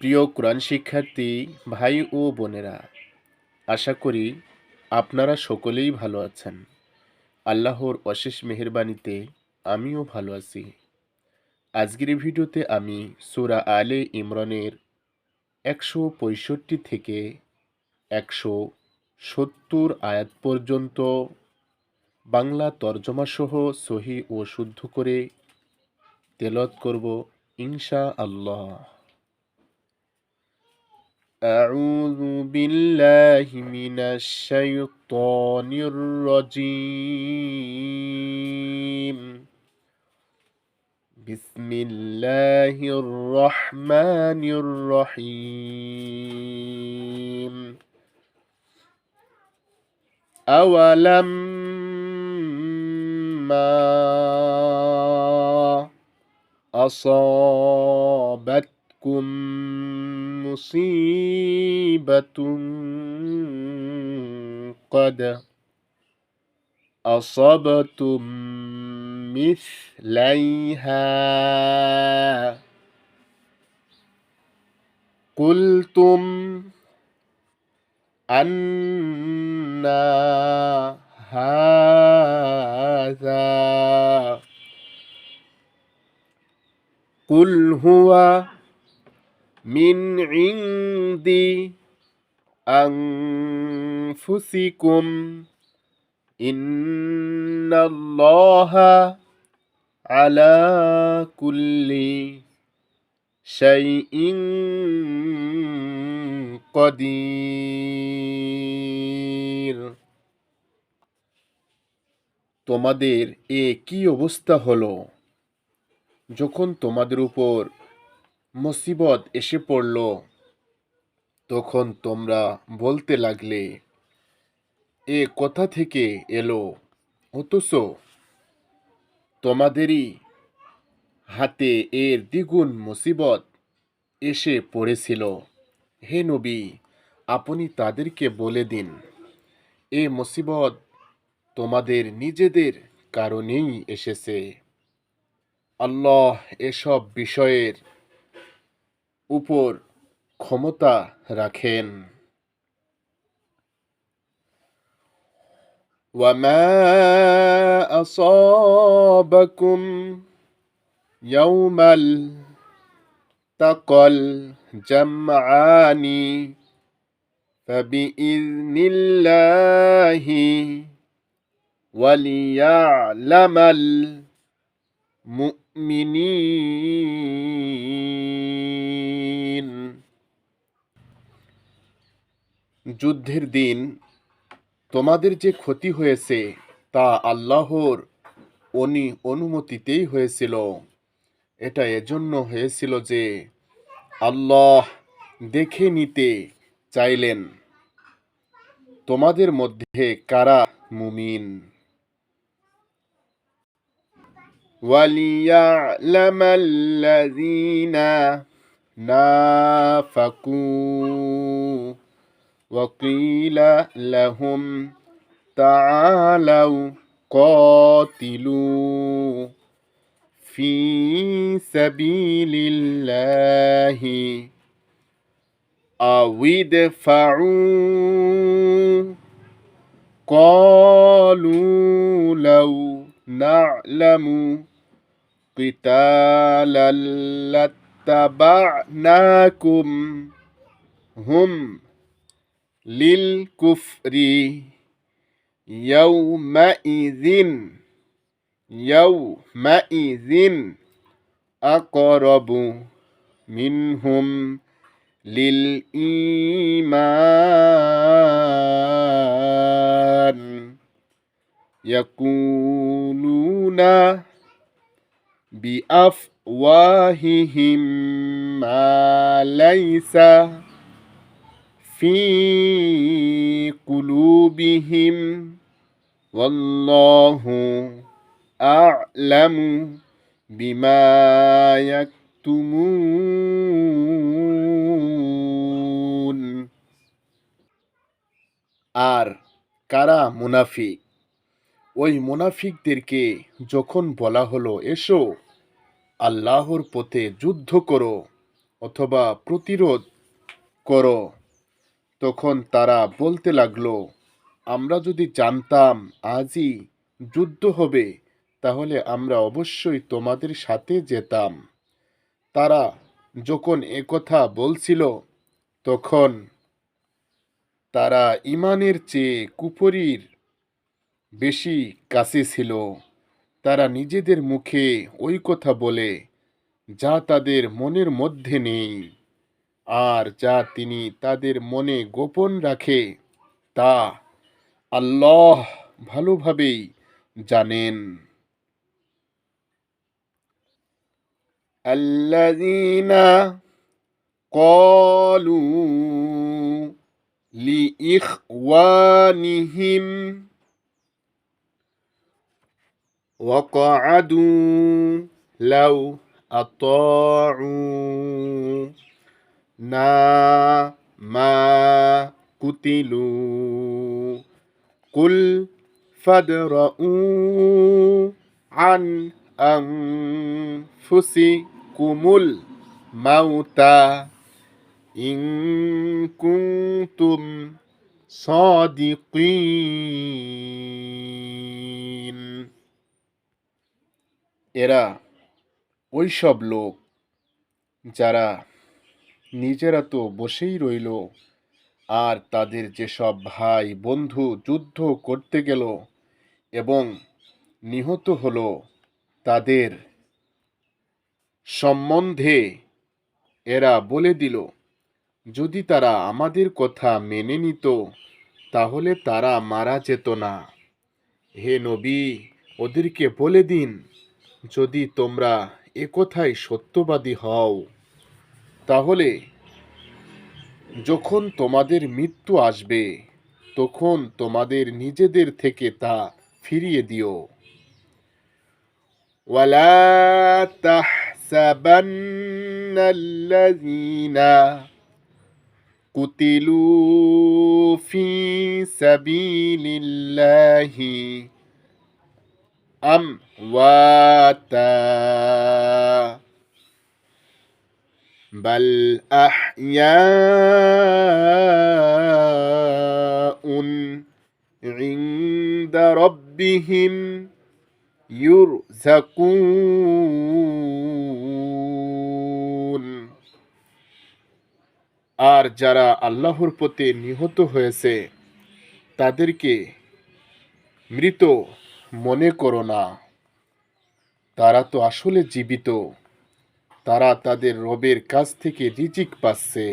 প্রিয় কোরআন শিক্ষার্থী ভাই ও বোনেরা, আশা করি আপনারা সকলেই ভালো আছেন। আল্লাহর অশেষ মেহেরবানিতে আমিও ভালো আছি। আজকের ভিডিওতে আমি সুরা আলে ইমরানের একশো পঁয়ষট্টি থেকে একশো সত্তর আয়াত পর্যন্ত বাংলা তর্জমাসহ সহি ও শুদ্ধ করে তেলত করব ইনশা আল্লাহ أعوذ بالله من الشيطان الرجيم. بسم الله الرحمن الرحيم. أولما أصابتكم مصيبة قد أصبتم مثليها قلتم أن هذا قل هو من عند أنفسكم إن الله على كل شيء قدير তোমাদের এ কি অবস্থা হলো যখন তোমাদের উপর মুসিবত এসে পড়ল। তখন তোমরা বলতে লাগলে, এ কথা থেকে এলো? অথচ তোমাদেরই হাতে এর দ্বিগুণ মুসিবত এসে পড়েছিল। হে নবী, আপনি তাদেরকে বলে দিন, এ মুসিবত তোমাদের নিজেদের কারণেই এসেছে। আল্লাহ এসব বিষয়ের উপর ক্ষমতা রাখেন وما أصابكم يوم التقى الجمعان فبإذن الله وليعلم المؤمنين যুদ্ধের দিন তোমাদের যে ক্ষতি হয়েছে তা আল্লাহর অনি অনুমতিতেই হয়েছিল এটা এজন্য হয়েছিল যে আল্লাহ দেখে নিতে চাইলেন তোমাদের মধ্যে কারা মুমিন وليعلم الذين نافقوا وقيل لهم تعالوا قاتلوا في سبيل الله أو ادفعوا قالوا لو نعلم قتالا لاتبعناكم هم للكفر يومئذ يومئذ أقرب منهم للإيمان. يقولون بأفواههم ما ليس في قلوبهم والله أعلم بما يكتمون আর কারা মুনাফিক ওই মুনাফিকদেরকে যখন বলা হলো এসো আল্লাহর পথে যুদ্ধ করো অথবা প্রতিরোধ করো তখন তারা বলতে লাগল, আমরা যদি জানতাম আজই যুদ্ধ হবে, তাহলে আমরা অবশ্যই তোমাদের সাথে যেতাম। তারা যখন একথা বলছিল, তখন তারা ইমানের চেয়ে কুপরির বেশি কাছে ছিল। তারা নিজেদের মুখে ওই কথা বলে, যা তাদের মনের মধ্যে নেই। আর যা তিনি তাদের মনে গোপন রাখে তা আল্লাহ ভালোভাবেই জানেন الذين قالوا لإخوانهم وقعدوا لو أطاعوا نا ما قتلوا قل فادرءوا عن أنفسكم الموت إن كنتم صادقين এরা ওইসব লোক যারা নিজেরা তো বসেই রইল। আর তাদের যেসব ভাই বন্ধু যুদ্ধ করতে গেল এবং নিহত হলো, তাদের সম্বন্ধে এরা বলে দিল, যদি তারা আমাদের কথা মেনে নিত, তাহলে তারা মারা যেত না। হে নবী, ওদেরকে বলে দিন, যদি তোমরা একথাই সত্যবাদী হও। তাহলে যখন তোমাদের মৃত্যু আসবে তখন তোমাদের নিজেদের থেকে তা ফিরিয়ে দিও ولا تحسبن الذين قتلوا في سبيل الله أمواتا بل أحياء عند ربهم يرزقون আর যারা আল্লাহর পথে নিহত হয়েছে তাদেরকে মৃত মনে করো না তারা তো আসলে জীবিত তারা তাদের রবের কাছ থেকে রিজিক পাচ্ছে।